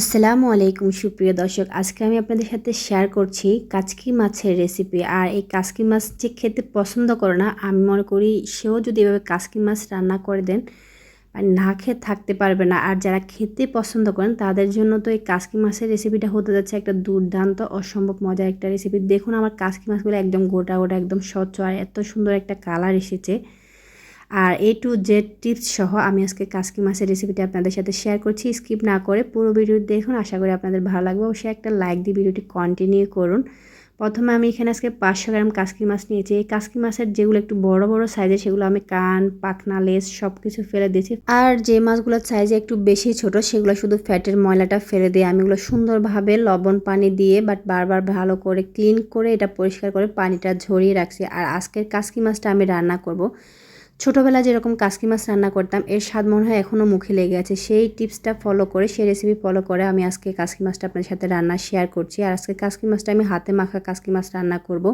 আসসালামু আলাইকুম, সুপ্রিয় দর্শক। আজকে আমি আপনাদের সাথে শেয়ার করছি কাচকি মাছের রেসিপি আর এই কাচকি মাছ যে খেতে পছন্দ করে না, আমি মনে করি সেও যদি এভাবে কাচকি মাছ রান্না করে দেন আর না খেয়ে থাকতে পারবে না। আর যারা খেতে পছন্দ করেন, তাদের জন্য তো এই কাচকি মাছের রেসিপিটা হতে যাচ্ছে একটা দুর্দান্ত, অসম্ভব মজার একটা রেসিপি দেখুন আমার কাচকি মাছগুলো একদম গোটা গোটা, একদম স্বচ্ছ, আর এত সুন্দর একটা কালার এসেছে। আর এ টু জেড টিপস সহ আমি আজকে কাসকি মাছের রেসিপিটা আপনাদের সাথে শেয়ার করছি। স্কিপ না করে পুরো ভিডিও দেখুন, আশা করি আপনাদের ভালো লাগবে। অবশ্যই একটা লাইক দিয়ে ভিডিওটি কন্টিনিউ করুন। প্রথমে আমি এখানে আজকে পাঁচশো গ্রাম কাসকি মাছ নিয়েছি। এই কাসকি মাছের যেগুলো একটু বড় বড় সাইজের সেগুলো আমি কান, পাখনা লেস সব কিছু ফেলে দিয়েছি। আর যে মাছগুলোর সাইজে একটু বেশি ছোট, সেগুলো শুধু ফ্যাটের ময়লাটা ফেলে দিয়ে আমি ওগুলো সুন্দরভাবে লবণ পানি দিয়ে বাট বারবার ভালো করে ক্লিন করে এটা পরিষ্কার করে পানিটা ঝরিয়ে রাখছি। আর আজকের কাসকি মাছটা আমি রান্না করব। ছোটোবেলায় যেরকম কাসকি মাছ রান্না করতাম, এর স্বাদ মনে হয় এখনও মুখে লেগে আছে। সেই টিপসটা ফলো করে, সেই রেসিপি ফলো করে আমি আজকে কাসকি মাছটা আপনার সাথে রান্না শেয়ার করছি। আর আজকে কাসকি মাছটা আমি হাতে মাখা কাসকি মাছ রান্না করব।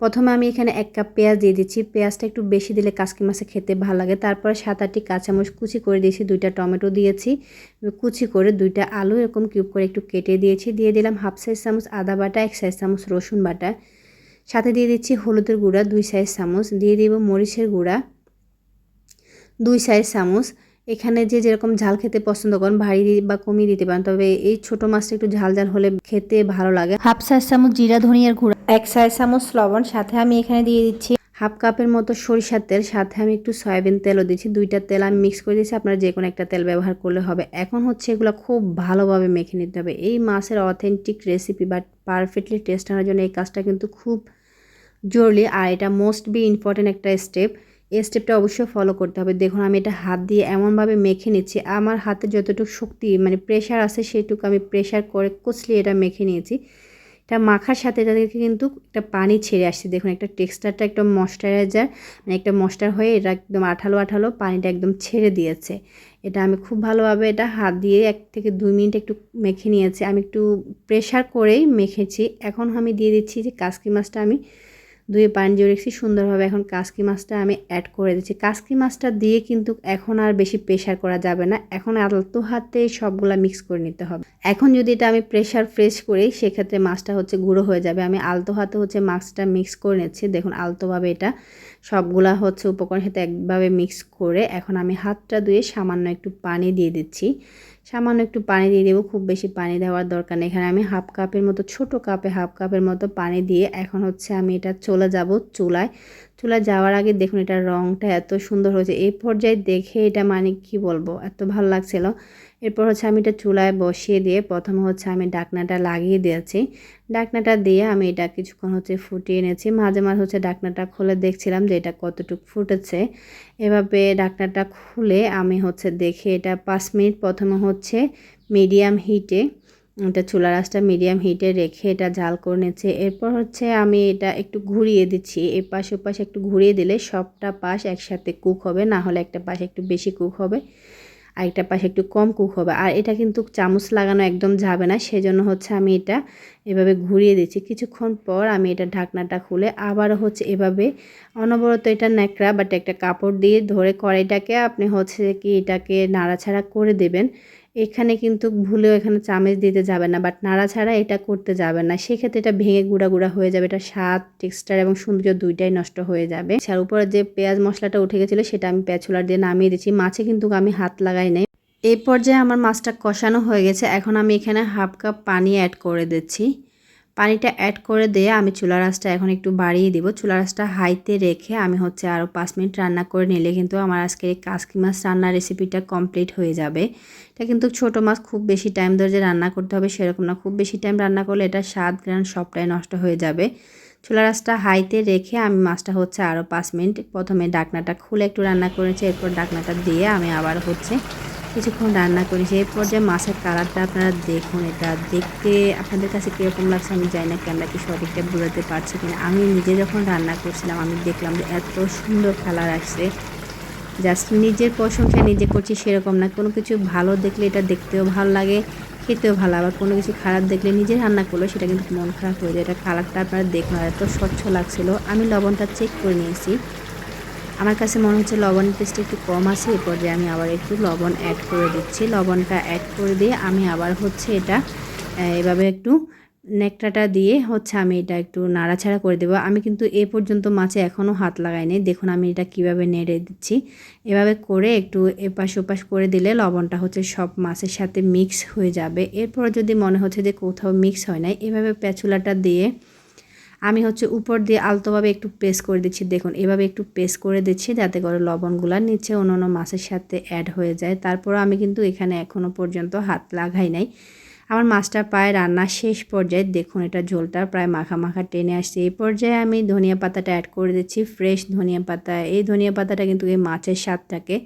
প্রথমে আমি এখানে এক কাপ পেঁয়াজ দিয়ে দিচ্ছি। পেঁয়াজটা একটু বেশি দিলে কাসকি মাছে খেতে ভালো লাগে। তারপরে সাত আটটি কাঁচামরিচ কুচি করে দিয়েছি, দুইটা টমেটো দিয়েছি। কুচি করে দুইটা আলু এরকম কিউব করে একটু কেটে দিয়েছি। দিয়ে দিলাম হাফ সাইজ চামচ আদা বাটা, এক সাইজ চামচ রসুন বাটা। সাথে দিয়ে দিচ্ছি হলুদের গুঁড়া, দুই সাইজ চামচ। দিয়ে দিব মরিচের গুঁড়া। দুই সাইজ চামচ। এখানে যে যেরকম ঝাল খেতে পছন্দ করেন ভারী বা কমিয়ে দিতে পারেন। তবে এই ছোট মাছটা একটু ঝাল ঝাল হলে খেতে ভালো লাগে। হাফ সাইজ চামচ জিরা ধনিয়ার গুঁড়া। এক সাইজ চামচ লবণ সাথে আমি এখানে দিয়ে দিচ্ছি হাফ কাপের মতো সরিষার তেল সাথে আমি একটু সয়াবিন তেলও দিচ্ছি। দুইটা তেল আমি মিক্স করে দিয়েছি। আপনারা যে কোনো একটা তেল ব্যবহার করলে হবে। এখন হচ্ছে এগুলো খুব ভালোভাবে মেখে নিতে হবে। এই মাছের authentic recipe but perfectly taste আনার জন্য এই কাজটা কিন্তু খুব জরুরি। আর এটা মোস্ট বি ইম্পর্টেন্ট একটা স্টেপ এই স্টেপটা অবশ্যই ফলো করতে হবে। দেখুন, আমি এটা হাত দিয়ে এমনভাবে মেখে নিচ্ছি, আমার হাতে যতটুকু শক্তি মানে প্রেশার আছে সেইটুকু আমি প্রেশার করে কুচলি এটা মেখে নিয়েছি। এটা মাখার সাথে তাদেরকে কিন্তু একটা পানি ছেড়ে আসছে। দেখুন, একটা টেক্সচারটা একদম ময়শ্চারাইজার মানে একটা মশটার হয়ে এটা একদম আঠালো আঠালো পানিটা একদম ছেড়ে দিয়েছে। এটা আমি খুব ভালোভাবে এটা হাত দিয়ে এক থেকে দুই মিনিট একটু মেখে নিয়েছি। আমি একটু প্রেশার করেই মেখেছি। এখন আমি দিয়ে দিচ্ছি যে কাসকি মাছটা আমি ধুয়ে পানি দিয়ে রেখেছি, সুন্দরভাবে এখন কাসকি মাছটা আমি অ্যাড করে দিচ্ছি। কাসকি মাছটা দিয়ে কিন্তু এখন আর বেশি প্রেশার করা যাবে না। এখন আলতো হাতে সবগুলা মিক্স করে নিতে হবে। এখন যদি এটা আমি প্রেশার ফ্রেশ করি, সেক্ষেত্রে মাছটা হচ্ছে গুঁড়ো হয়ে যাবে। আমি আলতো হাতে হচ্ছে মাছটা মিক্স করে নিচ্ছি। দেখুন আলতোভাবে এটা সবগুলা হচ্ছে উপকরণের সাথে একভাবে মিক্স করে এখন আমি হাতটা ধুয়ে সামান্য একটু পানি দিয়ে দিচ্ছি। সামান্য একটু পানি দিয়ে দেবো, খুব বেশি পানি দেওয়ার দরকার নেই। এখানে আমি হাফ কাপের মতো, ছোট কাপে হাফ কাপের মতো পানি দিয়ে এখন হচ্ছে আমি এটা চলে যাব চুলায়। চুলায় যাওয়ার আগে দেখুন এটা রঙটা এত সুন্দর হয়েছে। এই পর্যায়ে দেখে এটা মানে কি বলব? এত ভালো লাগছিল। এরপর হচ্ছে আমি এটা চুলায় বসিয়ে দিয়ে প্রথমে হচ্ছে আমি ডাকনাটা লাগিয়ে দিয়েছি। ডাকনাটা দিয়ে আমি এটা কিছুক্ষণ হচ্ছে ফুটিয়ে এনেছি মাঝে মাঝে হচ্ছে ডাকনাটা খুলে দেখছিলাম যে এটা কতটুকু ফুটেছে। এভাবে ডাকনাটা খুলে আমি হচ্ছে দেখে এটা পাঁচ মিনিট প্রথমে হচ্ছে মিডিয়াম হিটে এটা চুলা রাসটা মিডিয়াম হিটে রেখে এটা জাল করে নিচ্ছে। এরপর হচ্ছে আমি এটা একটু ঘুরিয়ে দিচ্ছি। এ পাশ ও পাশে একটু ঘুরিয়ে দিলে সবটা পাশ একসাথে কুক হবে, না হলে একটা পাশ একটু বেশি কুক হবে, আর একটা পাশে একটু কম কুক হবে। আর এটা কিন্তু চামচ লাগানো একদম যাবে না, সেজন্য হচ্ছে আমি এটা এভাবে ঘুরিয়ে দিচ্ছি। কিছুক্ষণ পর আমি এটা ঢাকনাটা খুলে আবারও হচ্ছে এভাবে অনবরত এটা ন্যাকড়া বাট একটা কাপড় দিয়ে ধরে কড়াইটাকে আপনি হচ্ছে কি এটাকে নাড়াছাড়া করে দেবেন। এখানে কিন্তু ভুলেও এখানে চামচ দিতে যাবে না বাট নাড়া ছাড়া এটা করতে যাবে না। সেক্ষেত্রে এটা ভেঙে গুঁড়া গুঁড়া হয়ে যাবে, এটা স্বাদ টেক্সচার এবং সৌন্দর্য দুইটাই নষ্ট হয়ে যাবে। আর উপরে যে পেঁয়াজ মশলাটা উঠে গেছিল, সেটা আমি পেঁচুলার দিয়ে নামিয়ে দিচ্ছি মাছে কিন্তু আমি হাত লাগাই নাই। এই পর্যায়ে আমার মাছটা কষানো হয়ে গেছে। এখন আমি এখানে হাফ কাপ পানি অ্যাড করে দিচ্ছি। পানিটা অ্যাড করে দিয়ে আমি চুলা রাসটা এখন একটু বাড়িয়ে দিব। চুলা রাসটা হাইতে রেখে আমি হচ্ছে আরও পাঁচ মিনিট রান্না করে নিলে কিন্তু আমার আজকের এই কাসকি মাছ রান্নার রেসিপিটা কমপ্লিট হয়ে যাবে। এটা কিন্তু ছোট মাছ, খুব বেশি টাইম ধরে যে রান্না করতে হবে সেরকম না। খুব বেশি টাইম রান্না করলে এটা স্বাদ গ্রান সবটাই নষ্ট হয়ে যাবে। চুলা রাসটা হাইতে রেখে আমি মাছটা হচ্ছে আরও পাঁচ মিনিট প্রথমে ডাকনাটা খুলে একটু রান্না করেছি। এরপর ডাকনাটা দিয়ে আমি আবার হচ্ছে কিছুক্ষণ রান্না করেছি এই পর্যায়ে মাছের কালারটা আপনারা দেখুন, এটা দেখতে আপনাদের কাছে কীরকম লাগছে আমি জানি না ক্যামেরা কি সঠিকটা বোঝাতে পারছি কিনা। আমি নিজে যখন রান্না করছিলাম, আমি দেখলাম যে এত সুন্দর কালার আসছে। জাস্ট নিজের প্রশংসা নিজে করছি সেরকম না। কোনো কিছু ভালো দেখলে এটা দেখতেও ভালো লাগে, খেতেও ভালো আবার কোনো কিছু খারাপ দেখলে নিজে রান্না করল সেটা কিন্তু মন খারাপ হয়ে যায়। এটা কালারটা আপনারা দেখুন এত স্বচ্ছ লাগছিল। আমি লবণটা চেক করে নিয়েছি। আমার কাছে মনে হচ্ছে লবণের টেস্টটা একটু কম আছে এই পর্যায়ে আমি আবার একটু লবণ অ্যাড করে দিচ্ছি। লবণটা অ্যাড করে দিয়ে আমি আবার হচ্ছে এটা এভাবে একটু নেকটাটা দিয়ে হচ্ছে আমি এটা একটু নাড়াছাড়া করে দেবো। আমি কিন্তু এ পর্যন্ত মাছে এখনও হাত লাগাইনি। দেখুন আমি এটা কীভাবে নেড়ে দিচ্ছি। এভাবে করে একটু এপাশ ওপাশ করে দিলে লবণটা হচ্ছে সব মাছের সাথে মিক্স হয়ে যাবে। এরপর যদি মনে হচ্ছে যে কোথাও মিক্স হয় নাই, এভাবে প্যাচুলাটা দিয়ে আমি হচ্ছে উপর দিয়ে আলতোভাবে একটু প্রেস করে দিচ্ছি। দেখুন, এভাবে একটু প্রেস করে দিচ্ছি যাতে করে লবণগুলা নিচে অন্য অন্য মাছের সাথে অ্যাড হয়ে যায়। তারপর আমি কিন্তু এখানে এখনও পর্যন্ত হাত লাগাই নাই। আমার মাছটা প্রায় রান্না শেষ পর্যায়ে দেখুন এটা ঝোলটা প্রায় মাখা মাখা টেনে আসছে। এই পর্যায়ে আমি ধনিয়া পাতাটা অ্যাড করে দিচ্ছি ফ্রেশ ধনিয়া পাতা। এই ধনিয়া পাতাটা কিন্তু এই মাছের স্বাদটাকে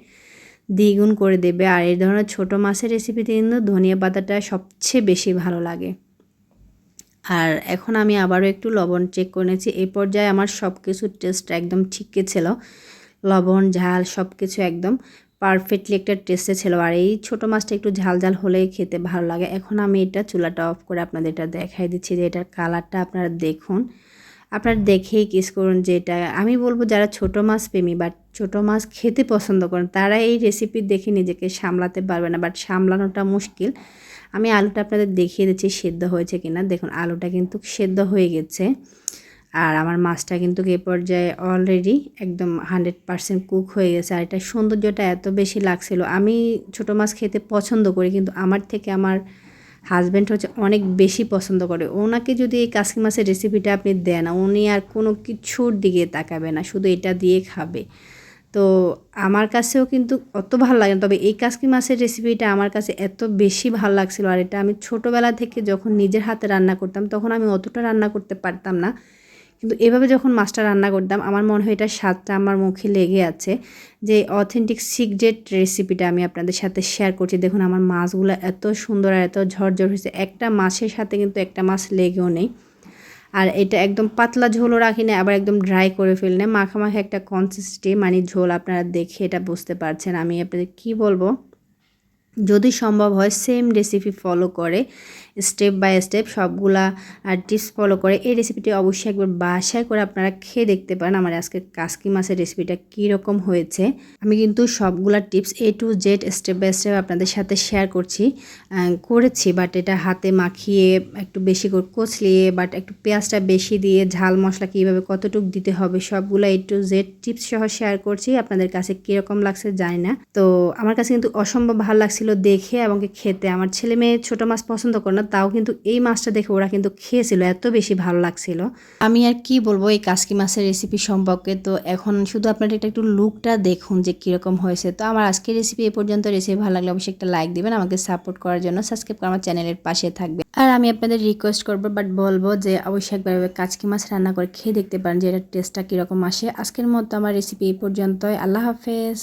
দ্বিগুণ করে দেবে। আর এই ধরনের ছোটো মাছের রেসিপিতে কিন্তু ধনিয়া পাতাটা সবচেয়ে বেশি ভালো লাগে। আর এখন আমি আবারও একটু লবণ চেক করে নিয়েছি। এই পর্যায়ে আমার সব কিছুর টেস্ট একদম ঠিকই ছিল। লবণ, ঝাল সব কিছু একদম পারফেক্টলি একটা টেস্টে ছিল। আর এই ছোটো মাছটা একটু ঝাল ঝাল হলেই খেতে ভালো লাগে। এখন আমি এটা চুলাটা অফ করে আপনাদের এটা দেখাই দিচ্ছি যে এটার কালারটা আপনারা দেখুন। আপনারা দেখেই কিস করুন যে এটা, আমি বলব যারা ছোটো মাছ প্রেমী বাট ছোটো মাছ খেতে পছন্দ করেন, তারা এই রেসিপি দেখে নিজেকে সামলাতে পারবে না। বাট সামলানোটা মুশকিল। আমি আলুটা আপনাদের দেখিয়ে দিচ্ছি সেদ্ধ হয়েছে কিনা। দেখুন, আলুটা কিন্তু সেদ্ধ হয়ে গেছে। আর আমার মাছটা কিন্তু এ পর্যায়ে অলরেডি একদম হান্ড্রেড পারসেন্ট কুক হয়ে গেছে। আর এটা সৌন্দর্যটা এত বেশি লাগছিল। আমি ছোটো মাছ খেতে পছন্দ করি, কিন্তু আমার থেকে আমার হাজব্যান্ড হচ্ছে অনেক বেশি পছন্দ করে। ওনাকে যদি এই কাসকি মাছের রেসিপিটা আপনি দেন, উনি আর কোনো কিছুর দিকে তাকাবে না, শুধু এটা দিয়ে খাবে। তো আমার কাছেও কিন্তু অত ভালো লাগে না। তবে এই কাসকি মাছের রেসিপিটা আমার কাছে এত বেশি ভালো লাগছিল। আর এটা আমি ছোটোবেলা থেকে যখন নিজের হাতে রান্না করতাম, তখন আমি অতটা রান্না করতে পারতাম না। কিন্তু এভাবে যখন মাছটা রান্না করতাম, আমার মনে হয় এটা স্বাদটা আমার মুখে লেগে আছে যে অথেন্টিক সিক্রেট রেসিপিটা আমি আপনাদের সাথে শেয়ার করছি। দেখুন, আমার মাছগুলো এত সুন্দর আর এত ঝরঝর হয়েছে। একটা মাছের সাথে কিন্তু একটা মাছ লেগেও নেই। আর এটা একদম পাতলা ঝোলও রাখি না আবার একদম ড্রাই করে ফেললে মাখামাখি একটা কনসিস্টি মানে ঝোল আপনারা দেখে এটা বুঝতে পারছেন আমি আপনাদের কি বলব? যদি সম্ভব হয় সেম রেসিপি ফলো করে স্টেপ বাই স্টেপ সবগুলা টিপস ফলো করে। এই রেসিপিটি অবশ্যই একবার বাসায় করে আপনারা খেয়ে দেখতে পারেন আমার আজকে কাসকি মাছের রেসিপিটা কীরকম হয়েছে। আমি কিন্তু সবগুলা tips A to Z step by step আপনাদের সাথে শেয়ার করছি করেছি বাট এটা হাতে মাখিয়ে, একটু বেশি করে কচলিয়ে বাট একটু পেঁয়াজটা বেশি দিয়ে, ঝাল মশলা কীভাবে কতটুকু দিতে হবে, সবগুলো এ টু জেড টিপস সহ শেয়ার করছি। আপনাদের কাছে কীরকম লাগছে জানি না। তো আমার কাছে কিন্তু অসম্ভব ভালো লাগছিল দেখে এবং খেতে। আমার ছেলে মেয়ে ছোটো মাছ পছন্দ করে না তাও কিন্তু এই মাছটা দেখে ওরা কিন্তু খেয়েছিল, এত বেশি ভালো লাগছিল। আমি আর কি বলব, এই কাসকি মাছের রেসিপি সম্পর্কে তো এখন শুধু আপনারা এটা একটু লুকটা দেখুন যে কীরকম হয়েছে। তো আমার আজকের রেসিপি এ পর্যন্ত রেসিপি ভালো লাগলে অবশ্যই একটা লাইক দিবেন, আমাকে সাপোর্ট করার জন্য সাবস্ক্রাইব করে আমার চ্যানেলের পাশে থাকবে আর আমি আপনাদের রিকোয়েস্ট করব বাট বলব যে অবশ্যই একবার কাচকি মাছ রান্না করে খেয়ে দেখতে পারেন যে এটার টেস্টটা কীরকম আসে। আজকের মতো আমার রেসিপি এই পর্যন্তই, আল্লাহ হাফেজ।